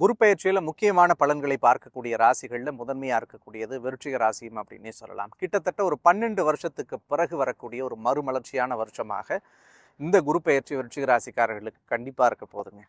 குரு பயிற்சியில் முக்கியமான பலன்களை பார்க்கக்கூடிய ராசிகளில் முதன்மையாக இருக்கக்கூடியது விருச்சிக ராசியும் அப்படின்னே சொல்லலாம். கிட்டத்தட்ட ஒரு பன்னெண்டு வருஷத்துக்கு பிறகு வரக்கூடிய ஒரு மறுமலர்ச்சியான வருஷமாக இந்த குரு பயிற்சி விருச்சிக ராசிக்காரர்களுக்கு கண்டிப்பாக இருக்க போதுங்க.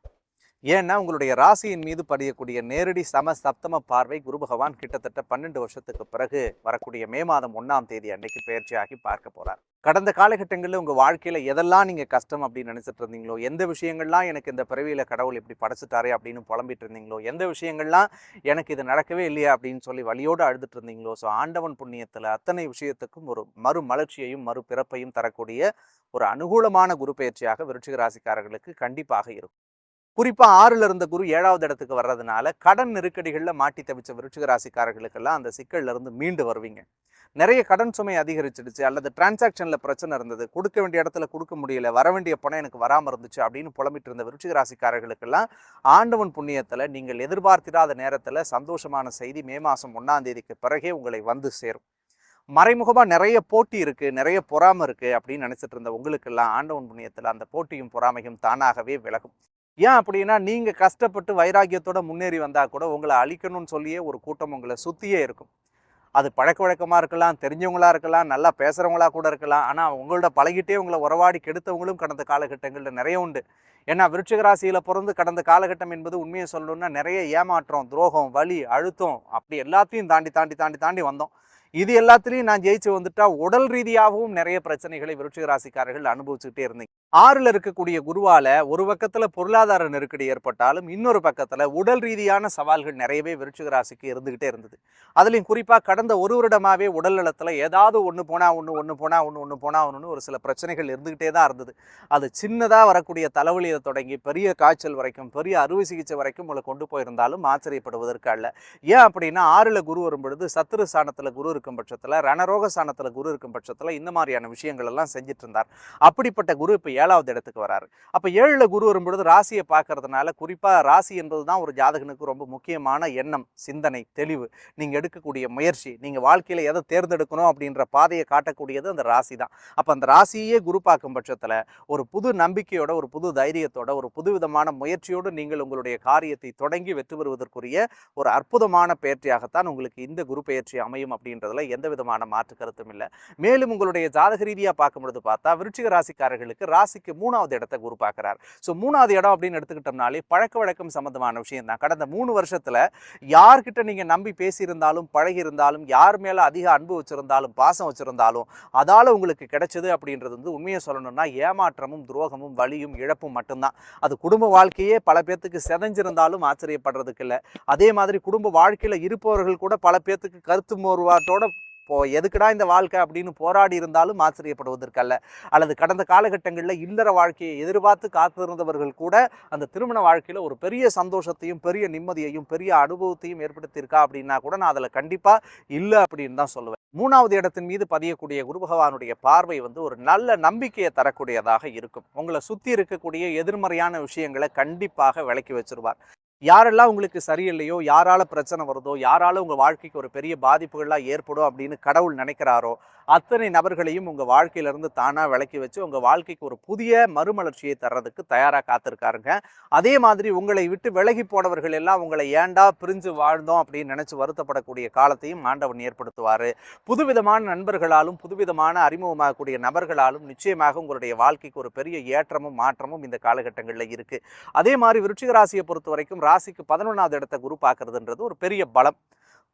ஏன்னா உங்களுடைய ராசியின் மீது படியக்கூடிய நேரடி சம சப்தம பார்வை குரு பகவான் கிட்டத்தட்ட பன்னெண்டு வருஷத்துக்கு பிறகு வரக்கூடிய மே மாதம் ஒன்றாம் தேதி அன்னைக்கு பயிற்சியாகி பார்க்க போறார். கடந்த காலகட்டங்களில் உங்கள் வாழ்க்கையில் எதெல்லாம் நீங்கள் கஷ்டம் அப்படின்னு நினச்சிட்டு இருந்தீங்களோ எந்த விஷயங்கள்லாம் எனக்கு இந்த பிறவியில் கடவுள் இப்படி படைச்சிட்டாரே அப்படின்னு புலம்பிட்டு இருந்தீங்களோ எந்த விஷயங்கள்லாம் எனக்கு இது நடக்கவே இல்லையா அப்படின்னு சொல்லி வழியோடு அழுதுட்டு இருந்தீங்களோ ஸோ ஆண்டவன் புண்ணியத்தில் அத்தனை விஷயத்துக்கும் ஒரு மறு மலர்ச்சியையும் மறு பிறப்பையும் தரக்கூடிய ஒரு அனுகூலமான குரு பயிற்சியாக விருட்சிக ராசிக்காரர்களுக்கு கண்டிப்பாக இருக்கும். குறிப்பாக ஆறில் இருந்த குரு ஏழாவது இடத்துக்கு வர்றதுனால கடன் நெருக்கடிகளில் மாட்டி தவிச்ச விருச்சிக ராசிக்காரர்களுக்கெல்லாம் அந்த சிக்கல்ல இருந்து மீண்டு வருவீங்க. நிறைய கடன் சுமை அதிகரிச்சிடுச்சு அல்லது டிரான்சாக்ஷனில் பிரச்சனை இருந்தது கொடுக்க வேண்டிய இடத்துல கொடுக்க முடியல வர வேண்டிய பணம் எனக்கு வராமல் இருந்துச்சு அப்படின்னு புலம்பிட்டு இருந்த விருச்சிக ராசிக்காரர்களுக்கெல்லாம் ஆண்டவன் புண்ணியத்தில் நீங்கள் எதிர்பார்த்திடாத நேரத்தில் சந்தோஷமான செய்தி மே மாதம் ஒன்றாம் தேதிக்கு பிறகே உங்களை வந்து சேரும். மறைமுகமாக நிறைய போட்டி இருக்குது நிறைய பொறாமை இருக்குது அப்படின்னு நினச்சிட்டு இருந்த உங்களுக்கெல்லாம் ஆண்டவன் புண்ணியத்தில் அந்த போட்டியும் பொறாமையும் தானாகவே விலகும். ஏன் அப்படின்னா நீங்கள் கஷ்டப்பட்டு வைராக்கியத்தோட முன்னேறி வந்தால் கூட உங்களை அழிக்கணும்னு சொல்லியே ஒரு கூட்டம் உங்களை சுற்றியே இருக்கும். அது பழக்க வழக்கமாக இருக்கலாம் தெரிஞ்சவங்களாக இருக்கலாம் நல்லா பேசுகிறவங்களா கூட இருக்கலாம். ஆனால் உங்களோட பழகிட்டே உங்களை உறவாடி கெடுத்தவங்களும் கடந்த காலகட்டங்களில் நிறைய உண்டு. ஏன்னா விருச்சிக ராசியில் பிறந்து கடந்த காலகட்டம் என்பது உண்மையை சொல்லணும்னா நிறைய ஏமாற்றம் துரோகம் வலி அழுத்தம் அப்படி எல்லாத்தையும் தாண்டி தாண்டி தாண்டி தாண்டி வந்தோம். இது எல்லாத்துலேயும் நான் ஜெயிச்சு வந்துட்டா உடல் ரீதியாகவும் நிறைய பிரச்சனைகளை விருட்சிகராசிக்காரர்கள் அனுபவிச்சுக்கிட்டே இருந்தீங்க. ஆறில் இருக்கக்கூடிய குருவால ஒரு பக்கத்தில் பொருளாதார நெருக்கடி ஏற்பட்டாலும் இன்னொரு பக்கத்தில் உடல் ரீதியான சவால்கள் நிறையவே விருட்சிகராசிக்கு இருந்துகிட்டே இருந்தது. அதுலேயும் குறிப்பாக கடந்த ஒரு வருடமாகவே உடல் நலத்தில் ஏதாவது ஒன்று போனால் ஒன்று ஒன்று போனால் ஒன்று ஒன்று போனால் ஒன்று ஒரு சில பிரச்சனைகள் இருந்துகிட்டே தான் இருந்தது. அது சின்னதாக வரக்கூடிய தலைவலியை தொடங்கி பெரிய காய்ச்சல் வரைக்கும் பெரிய அறுவை சிகிச்சை வரைக்கும் உங்களை கொண்டு போயிருந்தாலும் ஆச்சரியப்படுவதற்கு அல்ல. ஏன் அப்படின்னா ஆறில் குரு வரும்பொழுது சத்துரு ஸ்தானத்தில் குரு இருக்கும் பட்சத்துல ரணரோக ஸ்தானத்தில் குரு இருக்கும் பட்சத்துல இந்த மாதிரியான விஷயங்கள் எல்லாம் செஞ்சுட்டு இருந்தார். அப்படிப்பட்ட குரு இப்போ ஏழாவது இடத்துக்கு வராரு. அப்போ ஏழில் குரு வரும்பொழுது ராசியை பார்க்கறதுனால குறிப்பாக ராசி என்பது தான் ஒரு ஜாதகனுக்கு ரொம்ப முக்கியமான எண்ணம் சிந்தனை தெளிவு. நீங்கள் எடுக்கக்கூடிய முயற்சி நீங்கள் வாழ்க்கையில் எதை தேர்ந்தெடுக்கணும் அப்படின்ற பாதையை காட்டக்கூடியது அந்த ராசி தான். அப்போ அந்த ராசியே குரு பார்க்கும் பட்சத்தில் ஒரு புது நம்பிக்கையோட ஒரு புது தைரியத்தோட ஒரு புதுவிதமான முயற்சியோடு நீங்கள் உங்களுடைய காரியத்தை தொடங்கி வெற்றி பெறுவதற்குரிய ஒரு அற்புதமான பயிற்சியாகத்தான் உங்களுக்கு இந்த குரு பயிற்சி அமையும் அப்படின்றதுல எந்த விதமான மாற்று கருத்தும் இல்லை. மேலும் உங்களுடைய ஜாதக ரீதியாக பார்க்கும் பொழுது பார்த்தா விருச்சிக ராசிக்காரர்களுக்கு ராசிக்கு மூணாவது இடத்தை குரு பார்க்குறார். ஸோ மூணாவது இடம் அப்படின்னு எடுத்துக்கிட்டோம்னாலே பழக்க வழக்கம் சம்மந்தமான விஷயம் தான் கடந்த மூணு வருஷத்தில் யார்கிட்ட நீங்கள் நம்பி பேசியிருந்தாலும் பழகி இருந்தாலும் யார் மேலே அதிக அன்பு வச்சுருந்தாலும் பாசம் வச்சுருந்தாலும் அதால் உங்களுக்கு கிடைச்சது அப்படின்றது வந்து உண்மையை சொல்லணும்னா ஏமாற்றமும் துரோகமும் வலியும் இழப்பும் மட்டும்தான். அது குடும்ப வாழ்க்கையே பல பேர்த்துக்கு செதஞ்சிருந்தாலும் ஆச்சரியப்படுறதுக்கு இல்லை. அதே மாதிரி குடும்ப வாழ்க்கையில் இருப்பவர்கள் கூட பல பேர்த்துக்கு கருத்து மோர்வாட்டோட இப்போ எதுக்குடா இந்த வாழ்க்கை அப்படின்னு போராடி இருந்தாலும் ஆச்சரியப்படுவதற்கல்ல. அல்லது கடந்த காலகட்டங்களில் இல்லற வாழ்க்கையை எதிர்பார்த்து காத்திருந்தவர்கள் கூட அந்த திருமண வாழ்க்கையில் ஒரு பெரிய சந்தோஷத்தையும் பெரிய நிம்மதியையும் பெரிய அனுபவத்தையும் ஏற்படுத்தியிருக்கா அப்படின்னா கூட நான் அதில் கண்டிப்பாக இல்லை அப்படின்னு தான் சொல்லுவேன். மூணாவது இடத்தின் மீது பதியக்கூடிய குரு பகவானுடைய பார்வை வந்து ஒரு நல்ல நம்பிக்கையை தரக்கூடியதாக இருக்கும். உங்களை சுற்றி இருக்கக்கூடிய எதிர்மறையான விஷயங்களை கண்டிப்பாக விளக்கி வச்சிருவார். யாரெல்லாம் உங்களுக்கு சரியில்லையோ யாரால பிரச்சனை வருதோ யாரால உங்க வாழ்க்கைக்கு ஒரு பெரிய பாதிப்புகள்லாம் ஏற்படும் அப்படின்னு கடவுள் நினைக்கிறாரோ அத்தனை நபர்களையும் உங்கள் வாழ்க்கையிலேருந்து தானாக விலக்கி வச்சு உங்கள் வாழ்க்கைக்கு ஒரு புதிய மறுமலர்ச்சியை தர்றதுக்கு தயாராக காத்திருக்காருங்க. அதே மாதிரி உங்களை விட்டு விலகி போனவர்கள் எல்லாம் உங்களை ஏண்டா பிரிஞ்சு வாழ்ந்தோம் அப்படின்னு நினச்சி வருத்தப்படக்கூடிய காலத்தையும் ஆண்டவன் ஏற்படுத்துவார். புதுவிதமான நண்பர்களாலும் புதுவிதமான அறிமுகமாகக்கூடிய நபர்களாலும் நிச்சயமாக உங்களுடைய வாழ்க்கைக்கு ஒரு பெரிய ஏற்றமும் மாற்றமும் இந்த காலகட்டங்களில் இருக்குது அதே மாதிரி விருச்சிக ராசியை பொறுத்த வரைக்கும் ராசிக்கு பதினொன்றாவது இடத்த குரு பார்க்குறதுன்றது ஒரு பெரிய பலம்.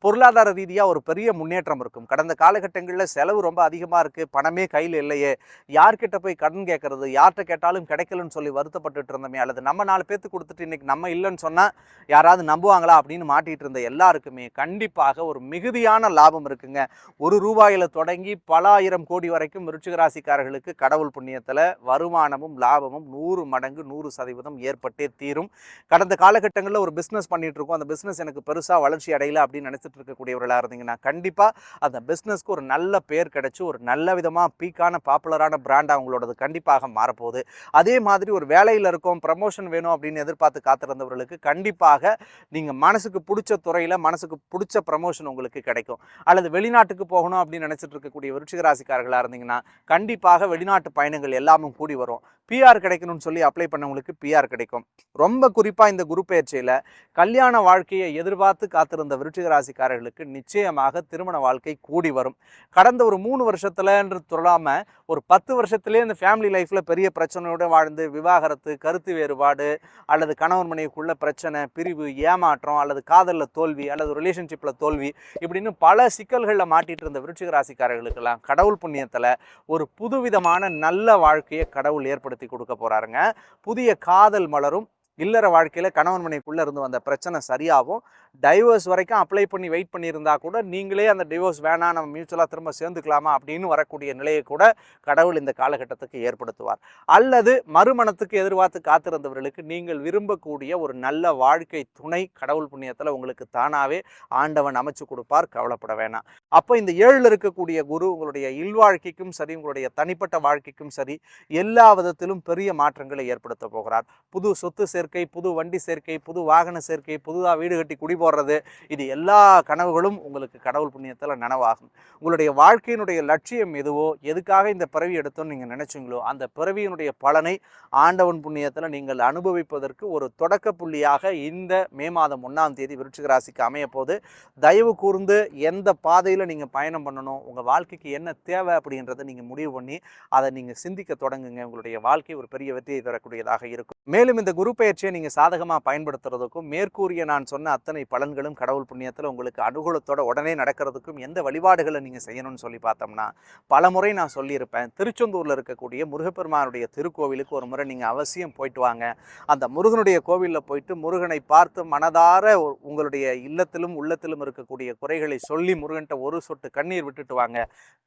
பொருளாதார ரீதியாக ஒரு பெரிய முன்னேற்றம் இருக்கும். கடந்த காலகட்டங்களில் செலவு ரொம்ப அதிகமாக இருக்குது பணமே கையில் இல்லையே. யார்கிட்ட போய் கடன் கேட்கறது? யார்கிட்ட கேட்டாலும் கிடைக்கலன்னு சொல்லி வருத்தப்பட்டுட்டு இருந்தோமே. அல்லது நம்ம நாலு பேர்த்து கொடுத்துட்டு இன்றைக்கி நம்ம இல்லைன்னு சொன்னால் யாராவது நம்புவாங்களா அப்படின்னு மாட்டிகிட்டு இருந்த எல்லாருக்குமே கண்டிப்பாக ஒரு மிகுதியான லாபம் இருக்குங்க. ஒரு ரூபாயில் தொடங்கி பல ஆயிரம் கோடி வரைக்கும் விருச்சிகராசிக்காரர்களுக்கு கடவுள் புண்ணியத்தில் வருமானமும் லாபமும் நூறு மடங்கு நூறு சதவீதம் ஏற்பட்டே தீரும். கடந்த காலகட்டங்களில் ஒரு பிஸ்னஸ் பண்ணிட்டு இருக்கோம். அந்த பிஸ்னஸ் எனக்கு பெருசாக வளர்ச்சி அடையலை அப்படின்னு நினச்சி பார்த்துட்டு இருக்கக்கூடியவர்களாக இருந்தீங்கன்னா கண்டிப்பாக அந்த பிஸ்னஸ்க்கு ஒரு நல்ல பேர் கிடைச்சி ஒரு நல்ல விதமாக பீக்கான பாப்புலரான பிராண்டாக அவங்களோடது கண்டிப்பாக மாறப்போகுது. அதே மாதிரி ஒரு வேலையில் இருக்கோம் ப்ரமோஷன் வேணும் அப்படின்னு எதிர்பார்த்து காத்திருந்தவர்களுக்கு கண்டிப்பாக நீங்கள் மனசுக்கு பிடிச்ச துறையில் மனசுக்கு பிடிச்ச ப்ரமோஷன் உங்களுக்கு கிடைக்கும். அல்லது வெளிநாட்டுக்கு போகணும் அப்படின்னு நினச்சிட்டு இருக்கக்கூடிய விருட்சிகராசிக்காரர்களாக இருந்தீங்கன்னா கண்டிப்பாக வெளிநாட்டு பயணங்கள் எல்லாமும் கூடி வரும். பிஆர் கிடைக்கணும்னு சொல்லி அப்ளை பண்ணவங்களுக்கு பிஆர் கிடைக்கும். ரொம்ப குறிப்பாக இந்த குரு பயிற்சியில் கல்யாண வாழ்க்கையை எதிர்பார்த்து காத்திருந்த விருச்சிக ராசிக்காரர்களுக்கு நிச்சயமாக திருமண வாழ்க்கை கூடி வரும். கடந்த ஒரு மூணு வருஷத்துலன்று சொல்லாமல் ஒரு பத்து வருஷத்துலேயே இந்த ஃபேமிலி லைஃப்பில் பெரிய பிரச்சனையோடு வாழ்ந்து விவாகரத்து கருத்து வேறுபாடு அல்லது கணவன் மனைவிக்குள்ள பிரச்சனை பிரிவு ஏமாற்றம் அல்லது காதலில் தோல்வி அல்லது ரிலேஷன்ஷிப்பில் தோல்வி இப்படின்னு பல சிக்கல்களில் மாட்டிட்டு இருந்த விருச்சிக ராசிக்காரர்களுக்கெல்லாம் கடவுள் புண்ணியத்தில் ஒரு புதுவிதமான நல்ல வாழ்க்கையை கடவுள் ஏற்படுத்தி கொடுக்க போகிறாருங்க புதிய காதல் மலரும் இல்லற வாழ்க்கையில் கணவன் மனைக்குள்ளே இருந்து வந்த பிரச்சனை சரியாகும். டைவர்ஸ் வரைக்கும் அப்ளை பண்ணி வெயிட் பண்ணியிருந்தா கூட நீங்களே அந்த டிவோர்ஸ் வேணாம் நம்ம மியூச்சுவலாக திரும்ப சேர்ந்துக்கலாமா அப்படின்னு வரக்கூடிய நிலையை கூட கடவுள் இந்த காலகட்டத்துக்கு ஏற்படுத்துவார். அல்லது மறுமணத்துக்கு எதிர்பார்த்து காத்திருந்தவர்களுக்கு நீங்கள் விரும்பக்கூடிய ஒரு நல்ல வாழ்க்கை துணை கடவுள் புண்ணியத்தில் உங்களுக்கு தானாகவே ஆண்டவன் அமைச்சு கொடுப்பார் கவலைப்பட வேணாம். அப்போ இந்த ஏழில் இருக்கக்கூடிய குரு உங்களுடைய இல்வாழ்க்கைக்கும் சரி உங்களுடைய தனிப்பட்ட வாழ்க்கைக்கும் சரி எல்லா விதத்திலும் பெரிய மாற்றங்களை ஏற்படுத்த போகிறார். புது சொத்து சேர் சேர்க்கை புது வண்டி சேர்க்கை புது வாகன சேர்க்கை புதுதாக வீடு கட்டி குடி போடுறது இது எல்லா கனவுகளும் உங்களுக்கு கடவுள் புண்ணியத்தில் நனவாகும். உங்களுடைய வாழ்க்கையினுடைய லட்சியம் எதுவோ எதுக்காக இந்த பிறவி எடுத்தோம்னு நீங்கள் நினச்சிங்களோ அந்த பிறவியினுடைய பலனை ஆண்டவன் புண்ணியத்தில் நீங்கள் அனுபவிப்பதற்கு ஒரு தொடக்க புள்ளியாக இந்த மே மாதம் ஒன்றாம் தேதி விருட்சிக ராசிக்கு அமைய போது தயவு கூர்ந்து எந்த பாதையில் நீங்கள் பயணம் பண்ணணும் உங்கள் வாழ்க்கைக்கு என்ன தேவை அப்படின்றத நீங்கள் முடிவு பண்ணி அதை நீங்கள் சிந்திக்க தொடங்குங்க. உங்களுடைய வாழ்க்கை ஒரு பெரிய வெற்றியை தரக்கூடியதாக இருக்கும். மேலும் இந்த குரு பயிற்சியை நீங்கள் சாதகமாக பயன்படுத்துறதுக்கும் மேற்கூறிய நான் சொன்ன அத்தனை பலன்களும் கடவுள் புண்ணியத்தில் உங்களுக்கு அனுகூலத்தோட உடனே நடக்கிறதுக்கும் எந்த வழிபாடுகளை நீங்கள் செய்யணும்னு சொல்லி பார்த்தோம்னா பல முறை நான் சொல்லியிருப்பேன். திருச்செந்தூரில் இருக்கக்கூடிய முருகப்பெருமானுடைய திருக்கோவிலுக்கு ஒரு முறை நீங்கள் அவசியம் போயிட்டு வாங்க. அந்த முருகனுடைய கோவிலில் போயிட்டு முருகனை பார்த்து மனதார உங்களுடைய இல்லத்திலும் உள்ளத்திலும் இருக்கக்கூடிய குறைகளை சொல்லி முருகன்ட்ட ஒரு சொட்டு கண்ணீர் விட்டுட்டு வாங்க.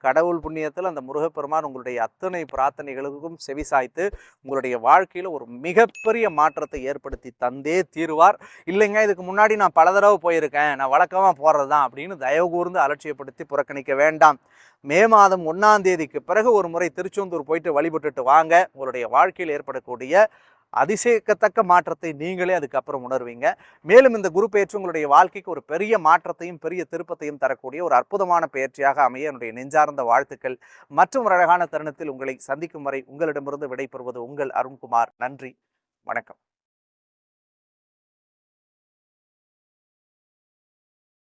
கடவுள் புண்ணியத்தில் அந்த முருகப்பெருமான் உங்களுடைய அத்தனை பிரார்த்தனைகளுக்கும் செவிசாய்த்து உங்களுடைய வாழ்க்கையில் ஒரு மிகப்பெரிய மாற்றத்தை மாற்றத்தை ஏற்படுத்தி தந்தே தீருவார். இல்லைங்க இதுக்கு முன்னாடி நான் பல தடவை போயிருக்கேன். நான் வழக்கமாக போகிறது தான் அப்படின்னு தயவு கூர்ந்து அலட்சியப்படுத்தி புறக்கணிக்க வேண்டாம். மே மாதம் ஒன்றாம் தேதிக்கு பிறகு ஒரு முறை திருச்செந்தூர் போயிட்டு வழிபட்டுட்டு வாங்க. உங்களுடைய வாழ்க்கையில் ஏற்படக்கூடிய அதிசயக்கத்தக்க மாற்றத்தை நீங்களே அதுக்கப்புறம் உணர்வீங்க. மேலும் இந்த குரு பயிற்சி உங்களுடைய வாழ்க்கைக்கு ஒரு பெரிய மாற்றத்தையும் பெரிய திருப்பத்தையும் தரக்கூடிய ஒரு அற்புதமான பயிற்சியாக அமைய என்னுடைய நெஞ்சார்ந்த வாழ்த்துக்கள். மற்றும் ஒரு அழகான தருணத்தில் உங்களை சந்திக்கும் வரை உங்களிடமிருந்து விடைபெறுவது உங்கள் அருண்குமார். நன்றி. வணக்கம்.